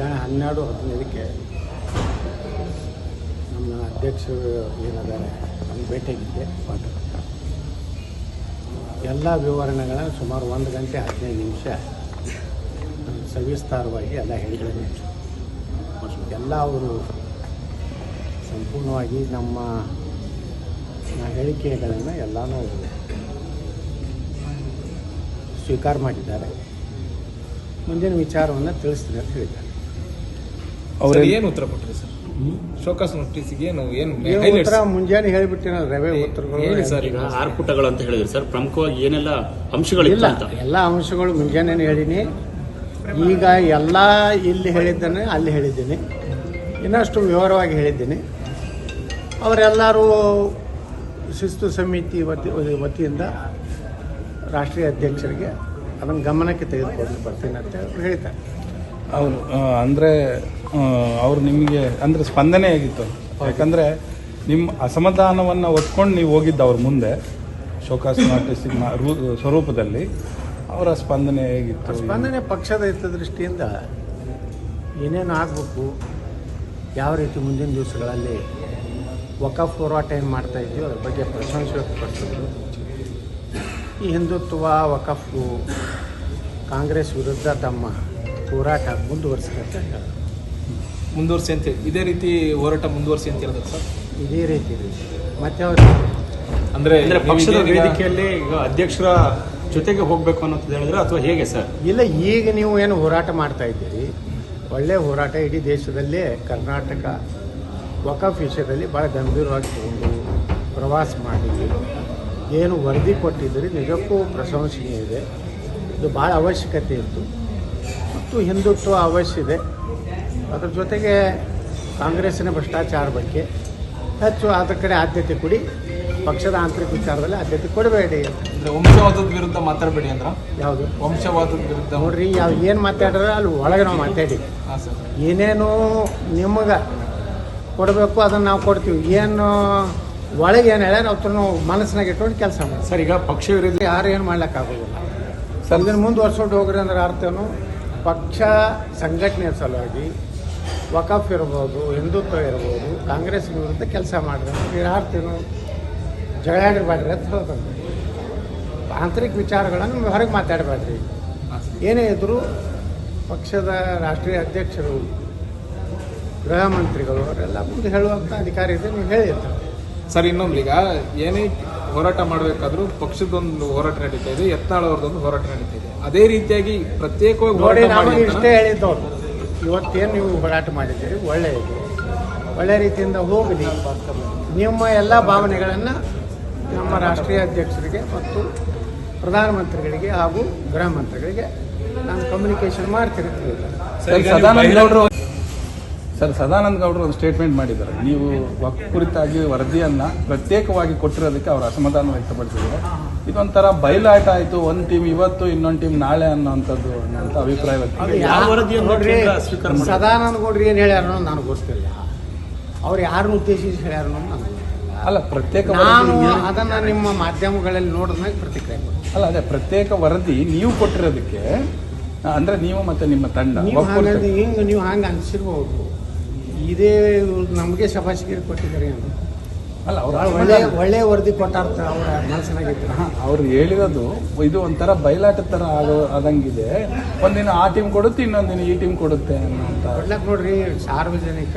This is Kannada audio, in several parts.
ಮಧ್ಯಾಹ್ನ ಹನ್ನೆರಡು ಹದಿನೈದಕ್ಕೆ ನಮ್ಮ ಅಧ್ಯಕ್ಷರು ಏನಿದ್ದಾರೆ, ನಮ್ಗೆ ಭೇಟಿಯಾಗಿದ್ದೆ ಎಲ್ಲ ವಿವರಣೆಗಳನ್ನು ಸುಮಾರು ಒಂದು ಗಂಟೆ ಹದಿನೈದು ನಿಮಿಷ ಸವಿಸ್ತಾರವಾಗಿ ಎಲ್ಲ ಹೇಳಿದ್ದಾರೆ. ಎಲ್ಲ ಅವರು ಸಂಪೂರ್ಣವಾಗಿ ನಮ್ಮ ಹೇಳಿಕೆಗಳನ್ನು ಎಲ್ಲನೂ ಅವರು ಸ್ವೀಕಾರ ಮಾಡಿದ್ದಾರೆ. ಮುಂದಿನ ವಿಚಾರವನ್ನು ತಿಳಿಸ್ತೀನಿ ಅಂತ ಹೇಳಿದ್ದಾರೆ. ಸರ್ ಏನು ಉತ್ತರ ಕೊಟ್ರಿ ಸರ್? ಶೋಕಾಸ್ ನೋಟಿಸ್ಗೆ ಏನು ಏನು? ಉತ್ತರ ಮುಂಜಾನೆ ಹೇಳಿಬಿಟ್ಟಿನ ರವೆ ಉತ್ತರಗಳು ಹೇಳಿ ಸರ್ ಈಗ ಆರು ಪುಟಗಳು ಅಂತ ಹೇಳಿದ್ರಿ ಸರ್ ಪ್ರಮುಖವಾಗಿ ಏನೆಲ್ಲ ಅಂತ? ಎಲ್ಲ ಅಂಶಗಳು ಮುಂಜಾನೆ ಹೇಳಿನಿ. ಈಗ ಎಲ್ಲ ಇಲ್ಲಿ ಹೇಳಿದ್ದೇನೆ ಅಲ್ಲಿ ಹೇಳಿದ್ದೀನಿ. ಇನ್ನಷ್ಟು ವಿವರವಾಗಿ ಹೇಳಿದ್ದೀನಿ. ಅವರೆಲ್ಲರೂ ಶಿಸ್ತು ಸಮಿತಿ ವತಿ ವತಿಯಿಂದ ರಾಷ್ಟ್ರೀಯ ಅಧ್ಯಕ್ಷರಿಗೆ ಅದನ್ನು ಗಮನಕ್ಕೆ ತೆಗೆದುಕೊಂಡು ಬರ್ತೀನಿ ಅಂತ ಅವ್ರು ಹೇಳ್ತಾರೆ. ಅವರು ಅಂದರೆ ಅವ್ರು ನಿಮಗೆ, ಅಂದರೆ ಸ್ಪಂದನೆ ಆಗಿತ್ತು ಯಾಕಂದರೆ ನಿಮ್ಮ ಅಸಮಾಧಾನವನ್ನು ಒತ್ಕೊಂಡು ನೀವು ಹೋಗಿದ್ದ ಅವ್ರ ಮುಂದೆ, ಶೋಕಾಸ್ ನೋಟಿಸ್ ಸ್ವರೂಪದಲ್ಲಿ, ಅವರ ಸ್ಪಂದನೆ ಹೇಗಿತ್ತು? ಸ್ಪಂದನೆ ಪಕ್ಷದ ಹಿತದೃಷ್ಟಿಯಿಂದ ಏನೇನು ಆಗಬೇಕು, ಯಾವ ರೀತಿ ಮುಂದಿನ ದಿವಸಗಳಲ್ಲಿ ವಕಫ್ ಹೋರಾಟ ಏನು ಇದೆಯೋ ಅದ್ರ ಬಗ್ಗೆ ಪ್ರಶಂಸೆ ವ್ಯಕ್ತಪಡಿಸಿದ್ರು. ಈ ಹಿಂದುತ್ವ, ವಕಫು, ಕಾಂಗ್ರೆಸ್ ವಿರುದ್ಧ ತಮ್ಮ ಹೋರಾಟ ಮುಂದುವರಿಸಬೇಕಂತ ಮುಂದುವರಿಸಿ ಅಂತ ಹೇಳಿ. ಇದೇ ರೀತಿ ಹೋರಾಟ ಮುಂದುವರಿಸಿ ಅಂತ ಹೇಳಿದ್ರು ಸರ್? ಇದೇ ರೀತಿ. ಮತ್ತೆ ಅವರು ಅಂದ್ರೆ ಅಂದ್ರೆ ಪಕ್ಷದ ವೇದಿಕೆಯಲ್ಲಿ ಈಗ ಅಧ್ಯಕ್ಷರ ಜೊತೆಗೆ ಹೋಗ್ಬೇಕು ಅನ್ನೋದು ಹೇಳಿದ್ರೆ ಅಥವಾ ಹೇಗೆ ಸರ್? ಇಲ್ಲ ಈಗ ನೀವು ಏನು ಹೋರಾಟ ಮಾಡ್ತಾ ಇದ್ದೀರಿ ಒಳ್ಳೆ ಹೋರಾಟ ಇಡೀ ದೇಶದಲ್ಲೇ ಕರ್ನಾಟಕ ವಕಫ್ ವಿಷಯದಲ್ಲಿ ಭಾಳ ಗಂಭೀರವಾಗಿ ತಗೊಂಡು ಪ್ರವಾಸ ಮಾಡಿ ಏನು ವರದಿ ಕೊಟ್ಟಿದ್ದೀರಿ ನಿಜಕ್ಕೂ ಪ್ರಶಂಸನೀಯ ಇದೆ. ಇದು ಭಾಳ ಅವಶ್ಯಕತೆ ಇತ್ತು. ಮತ್ತು ಹಿಂದುತ್ವ ಇದೆ ಅದ್ರ ಜೊತೆಗೆ ಕಾಂಗ್ರೆಸ್ಸಿನ ಭ್ರಷ್ಟಾಚಾರ ಬಗ್ಗೆ ಹೆಚ್ಚು ಅದರ ಕಡೆ ಆದ್ಯತೆ ಕೊಡಿ. ಪಕ್ಷದ ಆಂತರಿಕ ವಿಚಾರದಲ್ಲಿ ಆದ್ಯತೆ ಕೊಡಬೇಡಿ ಅಂದರೆ ವಂಶವಾದದ ವಿರುದ್ಧ ಮಾತಾಡಬೇಡಿ ಅಂದ್ರೆ? ಯಾವುದು? ವಂಶವಾದದ ವಿರುದ್ಧ. ನೋಡ್ರಿ ಯಾವ ಏನು ಮಾತಾಡಿದ್ರೆ ಅಲ್ಲಿ ಒಳಗೆ ನಾವು ಮಾತಾಡಿ. ಹಾ ಸರ್. ಏನೇನು ನಿಮಗೆ ಕೊಡಬೇಕು ಅದನ್ನು ನಾವು ಕೊಡ್ತೀವಿ. ಏನು ಒಳಗೆ ಏನು ಹೇಳ್ಯಾರ ಅವ್ರ ನಾವು ಮನಸ್ಸಿನಾಗ ಇಟ್ಕೊಂಡು ಕೆಲಸ ಮಾಡಿ ಸರ್ ಈಗ ಪಕ್ಷ ವಿರುದ್ಧ ಯಾರು ಏನು ಮಾಡ್ಲಿಕ್ಕಾಗೋದಿಲ್ಲ. ಸರ್. ಇದನ್ನು ಮುಂದುವರ್ಸ್ಕೊಂಡು ಹೋಗ್ರಿ ಅಂದ್ರೆ ಅರ್ಥನು ಪಕ್ಷ ಸಂಘಟನೆಯ ಸಲುವಾಗಿ ವಕಫ್ ಇರ್ಬೋದು, ಹಿಂದುತ್ವ ಇರ್ಬೋದು, ಕಾಂಗ್ರೆಸ್ ವಿರುದ್ಧ ಕೆಲಸ ಮಾಡಿದ್ರೆ ಯಾರ್ತೇನು ಬಾಡ್ರಿ ಅಂತ ಹೇಳ್ತಾರೆ ಆಂತರಿಕ ವಿಚಾರಗಳನ್ನು ಹೊರಗೆ ಮಾತಾಡಬೇಡ್ರಿ ಏನೇ ಇದ್ದರೂ ಪಕ್ಷದ ರಾಷ್ಟ್ರೀಯ ಅಧ್ಯಕ್ಷರು, ಗೃಹ ಮಂತ್ರಿಗಳು, ಅವರೆಲ್ಲ ಮುಂದೆ ಹೇಳುವಂಥ ಅಧಿಕಾರಿ ಇದೆ, ನೀವು ಹೇಳಿರ್ತಾರೆ ಸರ್, ಇನ್ನೊಂದು ಈಗ ಏನೇ ಹೋರಾಟ ಮಾಡಬೇಕಾದ್ರೂ ಪಕ್ಷದೊಂದು ಹೋರಾಟ ನಡೀತಾ ಇದೆ ಯತ್ನಾಳ್ ಅವ್ರದ್ದೊಂದು ಹೋರಾಟ ನಡೀತಾ ಇದೆ. ಅದೇ ರೀತಿಯಾಗಿ ಪ್ರತ್ಯೇಕವಾಗಿ ನೋಡಿ ಇಷ್ಟೇ ಹೇಳಿದ್ದವ್ರು. ಇವತ್ತೇನು ನೀವು ಹೋರಾಟ ಮಾಡಿದ್ದೀರಿ? ಒಳ್ಳೆಯದು. ಒಳ್ಳೆ ರೀತಿಯಿಂದ ಹೋಗಲಿ. ನಿಮ್ಮ ಎಲ್ಲ ಭಾವನೆಗಳನ್ನು ನಮ್ಮ ರಾಷ್ಟ್ರೀಯ ಅಧ್ಯಕ್ಷರಿಗೆ ಮತ್ತು ಪ್ರಧಾನಮಂತ್ರಿಗಳಿಗೆ ಹಾಗೂ ಗೃಹ ಮಂತ್ರಿಗಳಿಗೆ ನಾನು ಕಮ್ಯುನಿಕೇಶನ್ ಹೇಳಿದ್ದಾರೆ. ಸರ್, ಸದಾನಂದ ಗೌಡರು ಒಂದು ಸ್ಟೇಟ್ಮೆಂಟ್ ಮಾಡಿದ್ದಾರೆ. ನೀವು ವಕ್ ಕುರಿತಾಗಿ ವರದಿಯನ್ನು ಪ್ರತ್ಯೇಕವಾಗಿ ಕೊಟ್ಟಿರೋದಕ್ಕೆ ಅವರು ಅಸಮಾಧಾನ ವ್ಯಕ್ತಪಡಿಸಿದ್ದಾರೆ. ಇದೊಂಥರ ಬಯಲಾಟ ಆಯಿತು ಒಂದು ಟೀಮ್ ಇವತ್ತು ಇನ್ನೊಂದು ಟೀಮ್ ನಾಳೆ ಅನ್ನೋಂಥದ್ದು ಅನ್ನೋಂಥ ಅಭಿಪ್ರಾಯ ವ್ಯಕ್ತ ಸದಾನಂದ ಗೌಡ್ರು ಏನು ಹೇಳ್ಯಾರ ನಾನು ನನಗೆ ಗೊತ್ತಿಲ್ಲ. ಅವ್ರು ಯಾರನ್ನು ಉದ್ದೇಶಿಸಿ ಹೇಳ್ಯಾರ ನನಗೆ ಅಲ್ಲ ಪ್ರತ್ಯೇಕ ನಾನು ಅದನ್ನ ನಿಮ್ಮ ಮಾಧ್ಯಮಗಳಲ್ಲಿ ನೋಡಿದ್ಮೇಲೆ ಪ್ರತಿಕ್ರಿಯೆ ಕೊಡ್ತೀನಿ. ಅಲ್ಲ ಅದೇ ಪ್ರತ್ಯೇಕ ವರದಿ ನೀವು ಕೊಟ್ಟಿರೋದಕ್ಕೆ ಅಂದ್ರೆ ನೀವು ಮತ್ತೆ ನಿಮ್ಮ ತಂಡ ಹಿಂಗೆ ನೀವು ಹಂಗೆ ಅನ್ಸಿರ್ಬೋದು? ಇದೇ ನಮಗೆ ಶಬಾಷಿಗೆ ಕೊಟ್ಟಿದ್ದಾರೆ ಅಂತ. ಅಲ್ಲ ಅವ್ರು ಒಳ್ಳೆ ಒಳ್ಳೆ ವರದಿ ಕೊಟ್ಟಾರ್ಥ ಅವರ ಮನಸ್ಸಿನಾಗಿತ್ತು ಅವ್ರು ಹೇಳಿರೋದು ಇದು ಒಂಥರ ಬಯಲಾಟ ಥರ ಆಗೋ ಆದಂಗಿದೆ. ಒಂದಿನ ಆ ಟೀಮ್ ಕೊಡುತ್ತೆ ಇನ್ನೊಂದಿನ ಈ ಟೀಮ್ ಕೊಡುತ್ತೆ ಅನ್ನೋಂಥ ಒಳ್ಳೆಕ್ ನೋಡ್ರಿ ಸಾರ್ವಜನಿಕ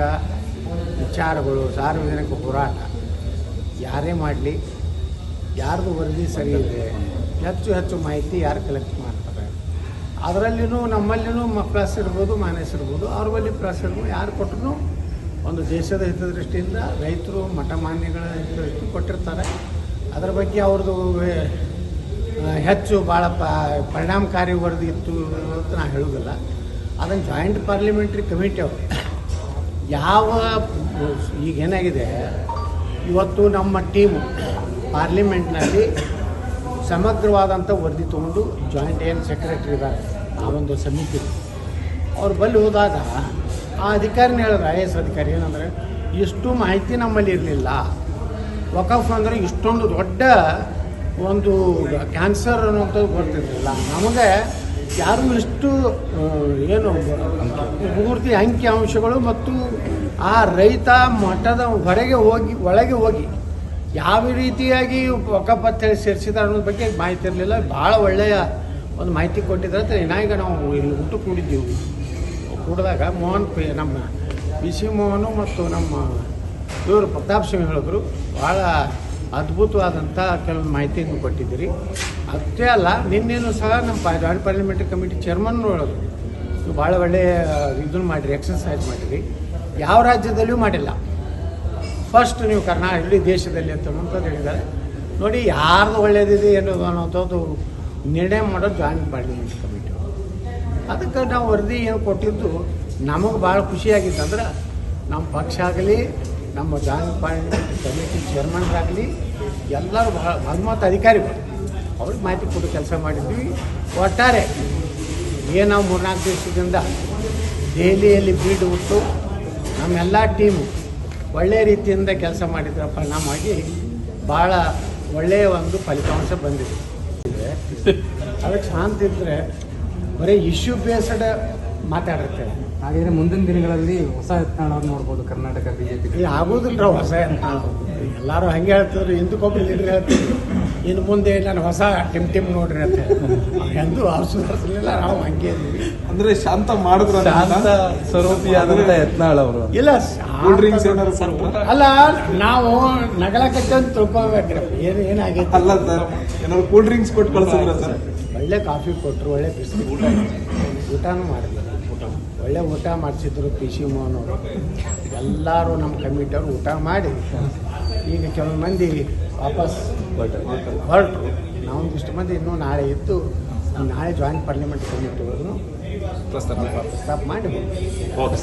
ವಿಚಾರಗಳು ಸಾರ್ವಜನಿಕ ಹೋರಾಟ. ಯಾರೇ ಮಾಡಲಿ ಯಾರ್ದು ವರದಿ ಸರಿ ಇದೆ ಹೆಚ್ಚು ಹೆಚ್ಚು ಮಾಹಿತಿ ಯಾರು ಕಲೆಕ್ಟ್ ಮಾಡ್ತಾರೆ ಅದರಲ್ಲಿನೂ ನಮ್ಮಲ್ಲಿನೂ ಮ ಪ್ಲಸ್ ಇರ್ಬೋದು, ಮೈನಸ್ ಇರ್ಬೋದು ಅವ್ರ ಬಳಿ ಪ್ಲಸ್ ಇರ್ಬೋದು, ಯಾರು ಕೊಟ್ಟರು ಒಂದು ದೇಶದ ಹಿತದೃಷ್ಟಿಯಿಂದ ರೈತರು ಮಠಮಾನ್ಯಗಳ ಹಿತದೃಷ್ಟಿ ಕೊಟ್ಟಿರ್ತಾರೆ. ಅದರ ಬಗ್ಗೆ ಅವ್ರದ್ದು ಹೆಚ್ಚು ಭಾಳ ಪ, ಪರಿಣಾಮಕಾರಿ ವರದಿ ಇತ್ತು ಅಂತ ನಾನು ಹೇಳೋದಿಲ್ಲ ಅದನ್ನು ಜಾಯಿಂಟ್ ಪಾರ್ಲಿಮೆಂಟ್ರಿ ಕಮಿಟಿ ಅವರು, ಯಾವ, ಈಗ ಏನಾಗಿದೆ, ಇವತ್ತು ನಮ್ಮ ಟೀಮು ಪಾರ್ಲಿಮೆಂಟ್ನಲ್ಲಿ ಸಮಗ್ರವಾದಂಥ ವರದಿ ತೊಗೊಂಡು ಜಾಯಿಂಟ್ ಏನು ಸೆಕ್ರೆಟರಿ ಇದ್ದಾರೆ. ಆ ಒಂದು ಸಮಿತಿ. ಅವ್ರು ಬಲ್ಲಿ ಹೋದಾಗ ಆ ಅಧಿಕಾರಿನ ಹೇಳಿದ್ರೆ ಐ ಎ ಎಸ್ ಅಧಿಕಾರಿ, ಏನಂದರೆ ಇಷ್ಟು ಮಾಹಿತಿ ನಮ್ಮಲ್ಲಿ ಇರಲಿಲ್ಲ. ವಕಫ್ ಅಂದರೆ ಇಷ್ಟೊಂದು ದೊಡ್ಡ ಒಂದು ಕ್ಯಾನ್ಸರ್ ಅನ್ನುವಂಥದ್ದು ಗೊತ್ತಿರಲಿಲ್ಲ ನಮಗೆ ಯಾರು ಇಷ್ಟು ಏನು ಪೂರ್ತಿ ಅಂಕಿ ಅಂಶಗಳು ಮತ್ತು ಆ ರೈತ ಮಠದ ಹೊರಗೆ ಹೋಗಿ, ಒಳಗೆ ಹೋಗಿ ಯಾವ ರೀತಿಯಾಗಿ ಒಕ್ಕಪತ್ತೇಳಿ ಸೇರಿಸಿದ ಅನ್ನೋದ್ರ ಬಗ್ಗೆ ಮಾಹಿತಿ ಇರಲಿಲ್ಲ. ಭಾಳ ಒಳ್ಳೆಯ ಒಂದು ಮಾಹಿತಿ ಕೊಟ್ಟಿದ್ರೆ ಏನಾಗ ನಾವು ಇಲ್ಲಿ ಊಟ ಕೂಡಿದ್ದೀವಿ. ಕೂಡಿದಾಗ ಮೋಹನ್ ಪಿ ನಮ್ಮ ಬಿ ಸಿ ಮೋಹನು ಮತ್ತು ನಮ್ಮ ಇವರು ಪ್ರತಾಪ್ ಸಿಂಗ್ ಹೇಳಿದ್ರು ಭಾಳ ಅದ್ಭುತವಾದಂಥ ಕೆಲವೊಂದು ಮಾಹಿತಿಯನ್ನು ಕೊಟ್ಟಿದ್ದೀರಿ. ಅಷ್ಟೇ ಅಲ್ಲ, ನಿನ್ನೇನು ಸಹ ನಮ್ಮ ಪಾ ಜಾಯಿಂಟ್ ಪಾರ್ಲಿಮೆಂಟ್ರಿ ಕಮಿಟಿ ಚೇರ್ಮನ್ ಹೇಳಿದ್ರು. ನೀವು ಭಾಳ ಒಳ್ಳೆಯ ಇದನ್ನು ಮಾಡಿರಿ ಎಕ್ಸಸೈಸ್ ಮಾಡಿರಿ. ಯಾವ ರಾಜ್ಯದಲ್ಲಿಯೂ ಮಾಡಿಲ್ಲ. ಫಸ್ಟ್ ನೀವು ಕರ್ನಾಟಕ ಇಡೀ ದೇಶದಲ್ಲಿ ಅಂತ ಹೇಳಿದ್ದಾರೆ. ನೋಡಿ, ಯಾರ್ದು ಒಳ್ಳೆಯದಿದೆ ಏನು ಅನ್ನೋಂಥದ್ದು ನಿರ್ಣಯ ಮಾಡೋ ಜಾಯಿಂಟ್ ಬಾರ್ಗೇನಿಂಗ್ ಕಮಿಟಿ ಅದಕ್ಕೆ ನಾವು ವರದಿ ಏನು ಕೊಟ್ಟಿದ್ದು ನಮಗೆ ಭಾಳ ಖುಷಿಯಾಗಿತ್ತಂದ್ರೆ ನಮ್ಮ ಪಕ್ಷ ಆಗಲಿ, ನಮ್ಮ ಜಾಯಿಂಟ್ ಪಾರ್ಲಿಮೆಂಟ್ ಕಮಿಟಿ ಚೇರ್ಮನ್ರಾಗಲಿ ಎಲ್ಲರೂ ಭಾಳ ಬಹುಮತ ಅಧಿಕಾರಿಗಳು ಅವ್ರಿಗೆ ಮಾಹಿತಿ ಕೊಟ್ಟು ಕೆಲಸ ಮಾಡಿದ್ವಿ. ಒಟ್ಟಾರೆ ಏನು ನಾವು ಮೂರ್ನಾಲ್ಕು ದಿವಸದಿಂದ ದೆಹಲಿಯಲ್ಲಿ ಬೀಡು ಹುಟ್ಟು, ನಮ್ಮೆಲ್ಲ ಟೀಮು ಒಳ್ಳೆಯ ರೀತಿಯಿಂದ ಕೆಲಸ ಮಾಡಿದ್ರ ಪರಿಣಾಮವಾಗಿ ಭಾಳ ಒಳ್ಳೆಯ ಒಂದು ಫಲಿತಾಂಶ ಬಂದಿದೆ. ಅದಕ್ಕೆ ಶಾಂತ ಇದ್ದರೆ ಬರೀ ಇಶ್ಯೂ ಬೇಸ್ಡ್ ಮಾತಾಡಿರ್ತೇವೆ ಹಾಗಿದ್ರೆ ಮುಂದಿನ ದಿನಗಳಲ್ಲಿ ಹೊಸ ಯತ್ನಾಳವ್ರು ನೋಡ್ಬೋದು ಕರ್ನಾಟಕ ಬಿಜೆಪಿ. ಆಗೋದಿಲ್ಲ ಹೊಸ ಯತ್ನಾಳ. ಎಲ್ಲರೂ ಹಂಗೆ ಹೇಳ್ತಿದ್ರು ಹಿಂದಕ್ಕೊಬ್ಬರು ಲೀಡರ್ ಹೇಳ್ತಿದ್ರು. ಇನ್ನು ಮುಂದೆ ನಾನು ಹೊಸ ಟಿಮ್ ಟಿಮ್ ನೋಡ್ರಿ ಅಂತ ಎಂದು ಅವ್ರು ಸುಧಾರಿಸಲಿಲ್ಲ ನಾವು ಹಂಗೆ ಇದ್ವಿ ಅಂದ್ರೆ ಶಾಂತ ಮಾಡಿದ್ರು ಶಾಂತ ಸ್ವರೂಪಿಯಾದಂಥ ಯತ್ನಾಳ್ ಅವರು. ಇಲ್ಲ ಅಲ್ಲ ನಾವು ನಗಲಕತ್ತೆ ಅಂತ ತಿಳ್ಕೊಬೇಕ್ರಿ ಏನು ಏನಾಗೈತೆ? ಅಲ್ಲ ಸರ್ ಏನಾದ್ರು ಕೂಲ್ ಡ್ರಿಂಕ್ಸ್ ಕೊಟ್ಟು ಕಳ್ಸಿದ್ರ ಸರ್? ಒಳ್ಳೆ ಕಾಫಿ ಕೊಟ್ಟರು ಒಳ್ಳೆ ಊಟ ಊಟನೂ ಮಾಡಿದ್ರು ಒಳ್ಳೆ ಊಟ ಮಾಡಿಸಿದ್ರು ಪಿ ಸಿ ಮೋಹನ್ ಅವರು. ಎಲ್ಲರೂ ನಮ್ಮ ಕಮಿಟಿಯವರು ಊಟ ಮಾಡಿ ಈಗ ಕೆಲವು ಮಂದಿ ವಾಪಸ್ ಹೊರಟರು. ನಾವೊಂದಿಷ್ಟು ಮಂದಿ ಇನ್ನೂ ನಾಳೆ ಇದ್ದು ನಾಳೆ ಜಾಯಿಂಟ್ ಪಾರ್ಲಿಮೆಂಟ್ ಕಮಿಟಿ ಪ್ರಸ್ತಾಪ ಸ್ಟಾಪ್ ಮಾಡಿ. ಓಕೆ